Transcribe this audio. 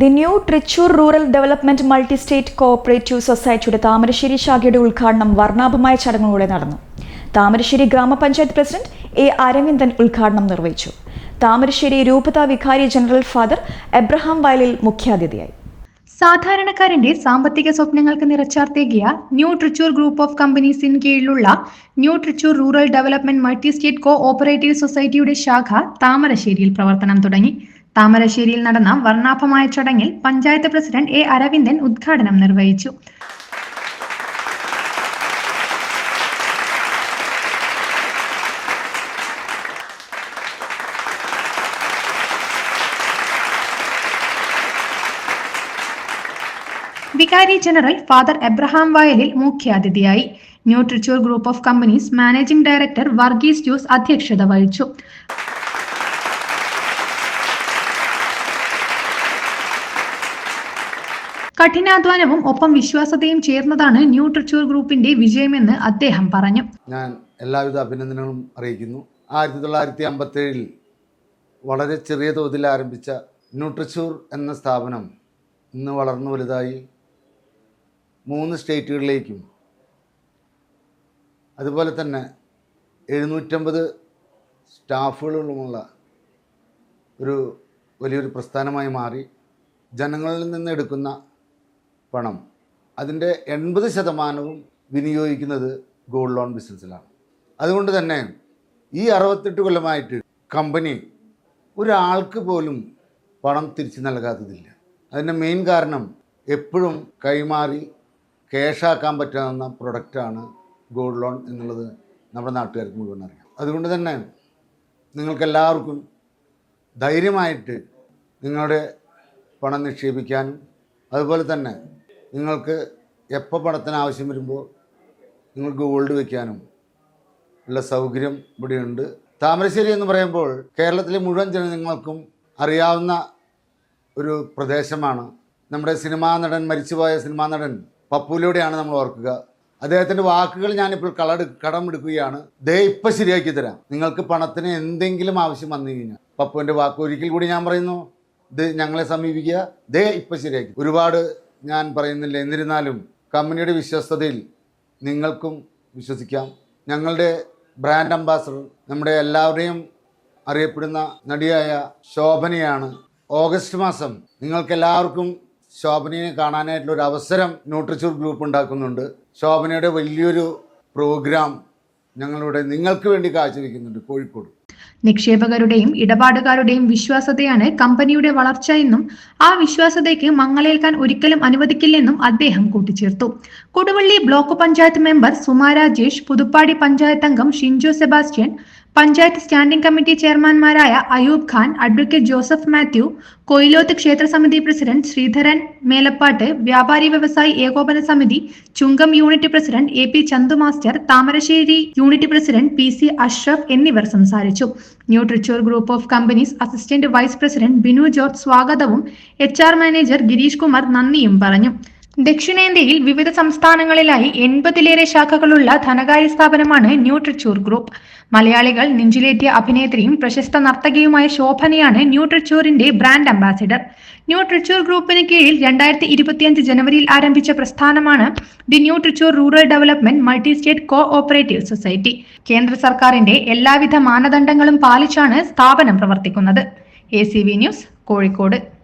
The new Trichur rural development multi state cooperative സൊസൈറ്റിയുടെ താമരശ്ശേരി ശാഖയുടെ ഉദ്ഘാടനം വർണാഭമായ ചടങ്ങുകളോടെ നടന്നു. താമരശ്ശേരി ഗ്രാമപഞ്ചായത്ത് പ്രസിഡന്റ് എ അരവിന്ദൻ ഉദ്ഘാടനം നിർവഹിച്ചു. താമരശ്ശേരി രൂപത വികാരി ജനറൽ ഫാദർ എബ്രഹാം വയലിൽ മുഖ്യാതിഥിയായി. സാധാരണക്കാരന്റെ സാമ്പത്തിക സ്വപ്നങ്ങൾക്ക് നിറച്ചാർത്തേകിയ ന്യൂ ട്രിച്ചൂർ ഗ്രൂപ്പ് ഓഫ് കമ്പനീസിന് കീഴിലുള്ള new Trichur rural development multi state cooperative സൊസൈറ്റിയുടെ ശാഖ താമരശ്ശേരിയിൽ പ്രവർത്തനം തുടങ്ങി. താമരശ്ശേരിയിൽ നടന്ന വർണാഭമായ ചടങ്ങിൽ പഞ്ചായത്ത് പ്രസിഡന്റ് എ അരവിന്ദൻ ഉദ്ഘാടനം നിർവഹിച്ചു. വികാരി ജനറൽ ഫാദർ എബ്രഹാം വയലിൽ മുഖ്യാതിഥിയായി. Nutrichur group of companies managing director Varghese Jose അധ്യക്ഷത വഹിച്ചു. കഠിനാധ്വാനവും ഒപ്പം വിശ്വാസതയും ചേർന്നതാണ് ന്യൂ ട്രിച്ചൂർ ഗ്രൂപ്പിന്റെ വിജയമെന്ന് അദ്ദേഹം പറഞ്ഞു. ഞാൻ എല്ലാവിധ അഭിനന്ദനങ്ങളും അറിയിക്കുന്നു. ആയിരത്തി തൊള്ളായിരത്തി അമ്പത്തേഴിൽ വളരെ ചെറിയ തോതിൽ ആരംഭിച്ച ന്യൂട്രിച്ചൂർ എന്ന സ്ഥാപനം ഇന്ന് വളർന്നു വലുതായി മൂന്ന് സ്റ്റേറ്റുകളിലേക്കും അതുപോലെ തന്നെ എഴുന്നൂറ്റമ്പത് സ്റ്റാഫുകളുമുള്ള ഒരു വലിയൊരു പ്രസ്ഥാനമായി മാറി. ജനങ്ങളിൽ നിന്ന് എടുക്കുന്ന പണം. അതിന്റെ എൺപത് ശതമാനവും വിനിയോഗിക്കുന്നത് ഗോൾഡ് ലോൺ ബിസിനസ്സിലാണ്. അതുകൊണ്ട് തന്നെ ഈ അറുപത്തെട്ട് കൊല്ലമായിട്ട് കമ്പനി ഒരാൾക്ക് പോലും പണം തിരിച്ചു നൽകാത്തതില്ല. അതിന്റെ മെയിൻ കാരണം എപ്പോഴും കൈമാറി ക്യാഷാക്കാൻ പറ്റാവുന്ന പ്രൊഡക്റ്റാണ് ഗോൾഡ് ലോൺ എന്നുള്ളത് നമ്മുടെ നാട്ടുകാർക്ക് മുഴുവൻ അറിയാം. അതുകൊണ്ട് തന്നെ നിങ്ങൾക്കെല്ലാവർക്കും ധൈര്യമായിട്ട് നിങ്ങളുടെ പണം നിക്ഷേപിക്കാനും അതുപോലെ തന്നെ നിങ്ങൾക്ക് എപ്പോൾ പണത്തിന് ആവശ്യം വരുമ്പോൾ നിങ്ങൾക്ക് ഗോൾഡ് വയ്ക്കാനും ഉള്ള സൗകര്യം ഇവിടെയുണ്ട്. താമരശ്ശേരി എന്ന് പറയുമ്പോൾ കേരളത്തിലെ മുഴുവൻ ജനങ്ങൾക്കും അറിയാവുന്ന ഒരു പ്രദേശമാണ്. നമ്മുടെ സിനിമാ നടൻ മരിച്ചുപോയ സിനിമാ നടൻ പപ്പുലൂടെയാണ് നമ്മൾ ഓർക്കുക. അദ്ദേഹത്തിന്റെ വാക്കുകൾ ഞാനിപ്പോൾ കളട് കടമെടുക്കുകയാണ്. ദേ ഇപ്പം ശരിയാക്കി തരാം. നിങ്ങൾക്ക് പണത്തിന് എന്തെങ്കിലും ആവശ്യം വന്നു കഴിഞ്ഞാൽ പപ്പുവിന്റെ വാക്ക് ഒരിക്കൽ കൂടി ഞാൻ പറയുന്നു. ഇത് ഞങ്ങളെ സമീപിക്കുക. ദേ ഇപ്പം ശരിയാക്കി. ഒരുപാട് ഞാൻ പറയുന്നില്ല എന്നിരുന്നാലും കമ്പനിയുടെ വിശ്വസ്തതയിൽ നിങ്ങൾക്കും വിശ്വസിക്കാം. ഞങ്ങളുടെ ബ്രാൻഡ് അംബാസഡർ നമ്മുടെ എല്ലാവരുടെയും അറിയപ്പെടുന്ന നടിയായ ശോഭനയാണ്. ഓഗസ്റ്റ് മാസം നിങ്ങൾക്കെല്ലാവർക്കും ശോഭനയെ കാണാനായിട്ടുള്ള ഒരു അവസരം ന്യൂട്രിച്ചൂർ ഗ്രൂപ്പ് ഉണ്ടാക്കുന്നുണ്ട്. ശോഭനയുടെ വലിയൊരു പ്രോഗ്രാം ഞങ്ങളിവിടെ നിങ്ങൾക്ക് വേണ്ടി കാഴ്ചവെക്കുന്നുണ്ട് കോഴിക്കോട്. നിക്ഷേപകരുടെയും ഇടപാടുകാരുടെയും വിശ്വാസതയാണ് കമ്പനിയുടെ വളർച്ച എന്നും ആ വിശ്വാസതയ്ക്ക് മങ്ങളേൽക്കാൻ ഒരിക്കലും അനുവദിക്കില്ലെന്നും അദ്ദേഹം കൂട്ടിച്ചേർത്തു. കൊടുവള്ളി ബ്ലോക്ക് പഞ്ചായത്ത് മെമ്പർ സുമാ രാജേഷ് പുതുപ്പാടി പഞ്ചായത്ത് അംഗം Shinjo Sebastian panchayat standing committee ചെയർമാൻമാരായ അയൂബ് ഖാൻ അഡ്വക്കേറ്റ് ജോസഫ് മാത്യു കൊയിലോത്ത് ക്ഷേത്ര സമിതി പ്രസിഡന്റ് ശ്രീധരൻ മേലപ്പാട്ട് വ്യാപാരി വ്യവസായി ഏകോപന സമിതി Chungam unit president A P Chandu master Thamarassery unit president P C Ashraf എന്നിവർ സംസാരിച്ചു. New Trichur group of companies assistant vice president Binu George സ്വാഗതവും എച്ച് മാനേജർ ഗിരീഷ് കുമാർ നന്ദിയും പറഞ്ഞു. ദക്ഷിണേന്ത്യയിൽ വിവിധ സംസ്ഥാനങ്ങളിലായി എൺപതിലേറെ ശാഖകളുള്ള ധനകാര്യ സ്ഥാപനമാണ് ന്യൂ ട്രിച്ചൂർ ഗ്രൂപ്പ്. മലയാളികൾ നെഞ്ചിലേറ്റിയ അഭിനേത്രിയും പ്രശസ്ത നർത്തകിയുമായ ശോഭനയാണ് ന്യൂ ട്രിച്ചൂറിന്റെ ബ്രാൻഡ് അംബാസിഡർ. ന്യൂ ട്രിച്ചൂർ ഗ്രൂപ്പിന് കീഴിൽ രണ്ടായിരത്തി ഇരുപത്തിയഞ്ച് ജനുവരിയിൽ ആരംഭിച്ച പ്രസ്ഥാനമാണ് the new Trichur rural development multi state cooperative society. കേന്ദ്ര സർക്കാരിന്റെ എല്ലാവിധ മാനദണ്ഡങ്ങളും പാലിച്ചാണ് സ്ഥാപനം പ്രവർത്തിക്കുന്നത്. A news Kozhikode.